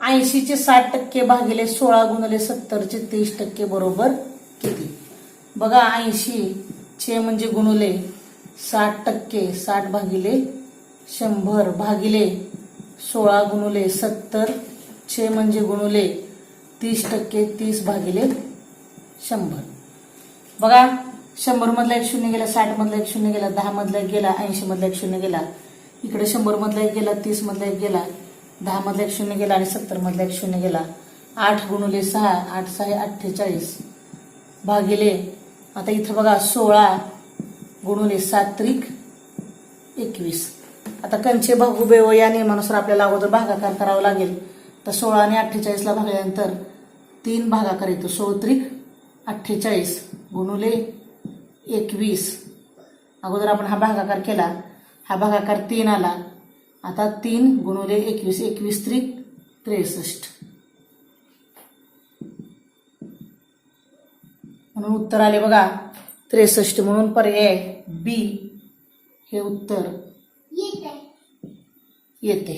ऐंशीचे साठ टक्के भागिले सोळा गुणले सत्तरचे तीस टक्के बरोबर किती? बघा ऐंशी चे म्हणजे गुणुले साठ टक्के साठ भागिले शंभर भागिले सोळा गुणुले सत्तर चे म्हणजे गुणुले तीस टक्के तीस भागिले शंभर. बघा शंभर मधला एक शून्य गेला साठ मधला एक शून्य गेला दहा मधला एक गेला ऐंशी मधला एक शून्य गेला. इकडे शंभर मधला एक गेला तीस मधला एक गेला. दहा मधला एक शून्य गेला आणि सत्तर मधला एक शून्य गेला. आठ गुणुले सहा आठ सहा अठ्ठेचाळीस. भागिले आता इथं बघा सोळा गुणुले सात त्रिक एकवीस. आता कंचे भागुबे या नियमानुसार आपल्याला अगोदर भागाकार करावा लागेल. तर सोळा आणि अठ्ठेचाळीसला भागल्यानंतर तीन भागाकार येतो. सोळ त्रिक अठ्ठेचाळीस गुणुले एकवीस. अगोदर आपण हा भागाकार केला. हा भागाकार तीन आला. आता तीन गुणुले एकवीस एकवीस त्रिक त्रेसष्ट. म्हणून उत्तर आले बघा. त्रेसष्ट म्हणून पर्याय बी हे उत्तर येत